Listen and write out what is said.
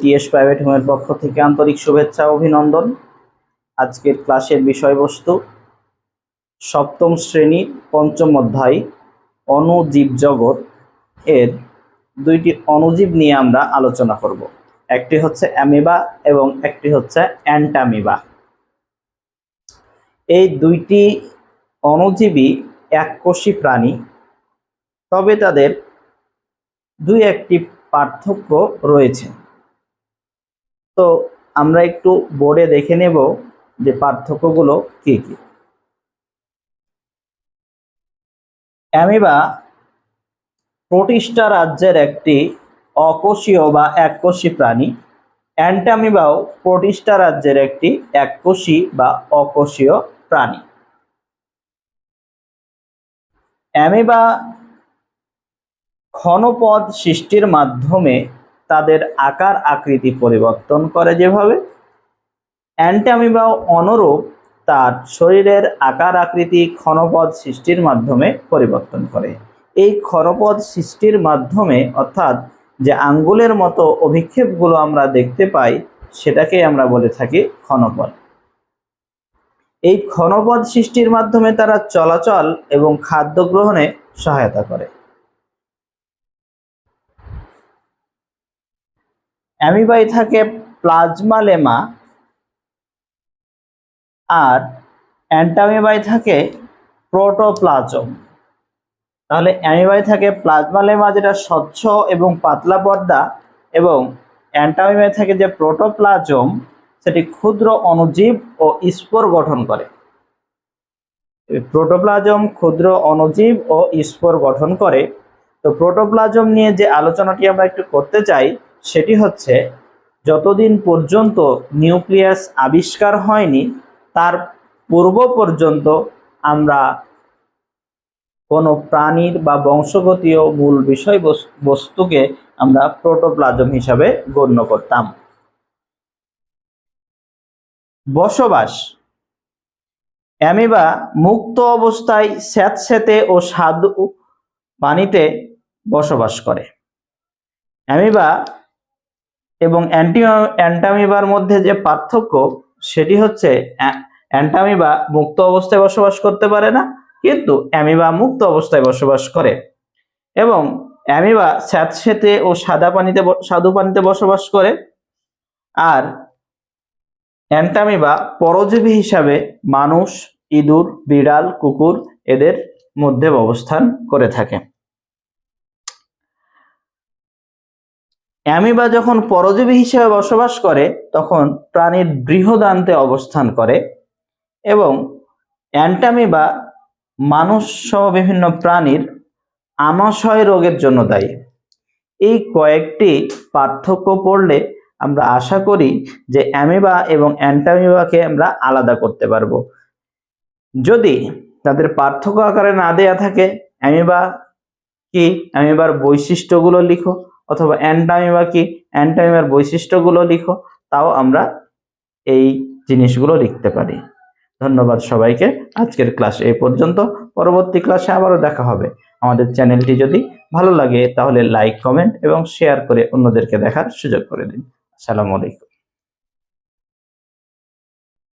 T S private হোমের পক্ষ থেকে আন্তরিক শুভেচ্ছা অভিনন্দন। আজকের ক্লাসের বিষয়বস্তু, সপ্তম শ্রেণি পঞ্চম অধ্যায় অণুজীব জগৎ। এর দুইটি অণুজীব নিয়ে আমরা আলোচনা করব। একটি হচ্ছে অ্যামিবা এবং একটি হচ্ছে অ্যান্টামিবা। এই দুইটি অণুজীবী এককোষী প্রাণী, তবে তাদের দুই একটি পার্থক্য রয়েছে। তো আমরা একটু বোর্ডে দেখে নেব যে পার্থক্যগুলো কি কি। অ্যামিবা প্রতিষ্ঠা রাজ্যের একটি অকোষীয় বা এককোষী প্রাণী। অ্যান্টামিবাও প্রতিষ্ঠা রাজ্যের একটি এককোষী বা অকোষীয় প্রাণী। অ্যামিবা ক্ষণপদ সৃষ্টির মাধ্যমে তাদের আকার আকৃতি পরিবর্তন করে যেভাবে। অ্যান্টামিবাও অনুরূপ তার শরীরের আকার আকৃতি ক্ষণপদ সৃষ্টির মাধ্যমে পরিবর্তন করে। এই ক্ষণপদ সৃষ্টির মাধ্যমে, অর্থাৎ যে আঙ্গুলের মতো অভিক্ষেপগুলো আমরা দেখতে পাই, সেটাকে আমরা বলে থাকি ক্ষণপদ। এই ক্ষণপদ সৃষ্টির মাধ্যমে তারা চলাচল এবং খাদ্য গ্রহণে সহায়তা করে। অ্যামিবাই থাকে প্লাজমা লেমা আর অ্যান্টামিবাই থাকে প্রোটোপ্লাজম। তাহলে অ্যামিবাই থাকে প্লাজমা লেমা যেটা স্বচ্ছ এবং পাতলা পর্দা এবং অ্যান্টামিবাই থাকে যে প্রোটোপ্লাজম, সেটি ক্ষুদ্র অণুজীব ও স্পোর গঠন করে। প্রোটোপ্লাজম ক্ষুদ্র অণুজীব ও স্পোর গঠন করে। তো প্রোটোপ্লাজম নিয়ে যে আলোচনাটি আমরা একটু করতে চাই সেটি হচ্ছে, যতদিন পর্যন্ত নিউক্লিয়াস আবিষ্কার হয়নি, তার পূর্ব পর্যন্ত আমরা কোনো প্রাণীর বা বংশগতীয় মূল বিষয় বস্তুকে আমরা প্রোটোপ্লাজম হিসাবে গণ্য করতাম। বসবাস। অ্যামিবা মুক্ত অবস্থায় স্যাঁতস্যাঁতে ও স্বাদু পানিতে বসবাস করে। অ্যামিবা এবং অ্যান্টি অ্যান্টামিবার মধ্যে যে পার্থক্য, সেটি হচ্ছে অ্যান্টামিবা মুক্ত অবস্থায় বসবাস করতে পারে না, কিন্তু অ্যামিবা মুক্ত অবস্থায় বসবাস করে। এবং অ্যামিবা স্যাঁতস্যাঁতে ও সাদা পানিতে স্বাদু পানিতে বসবাস করে। আর অ্যান্টামিবা পরজীবী হিসাবে মানুষ, ইঁদুর, বিড়াল, কুকুর এদের মধ্যে অবস্থান করে থাকে। অ্যামিবা যখন পরজীবী হিসেবে বসবাস করে, তখন প্রাণীর বৃহদান্তে অবস্থান করে এবং অ্যান্টামিবা মানুষ সহ বিভিন্ন প্রাণীর আমাশয় রোগের জন্য দায়ী। এই কয়েকটি পার্থক্য পড়লে আমরা আশা করি যে অ্যামিবা এবং অ্যান্টামিবাকে আমরা আলাদা করতে পারব। যদি তাদের পার্থক্য আকারে না দেয়া থাকে, অ্যামিবা কি অ্যামিবার বৈশিষ্ট্যগুলো লিখো? অথবা অ্যান্টামিমা কি? অ্যান্টামিমার বৈশিষ্ট্যগুলো লিখো, তাও আমরা এই জিনিসগুলো লিখতে পারি। ধন্যবাদ সবাইকে। আজকের ক্লাস এই পর্যন্ত। পরবর্তী ক্লাসে আবারও দেখা হবে। আমাদের চ্যানেলটি যদি ভালো লাগে, তাহলে লাইক কমেন্ট এবং শেয়ার করে অন্যদেরকে দেখার সুযোগ করে দিন। আসসালামু আলাইকুম।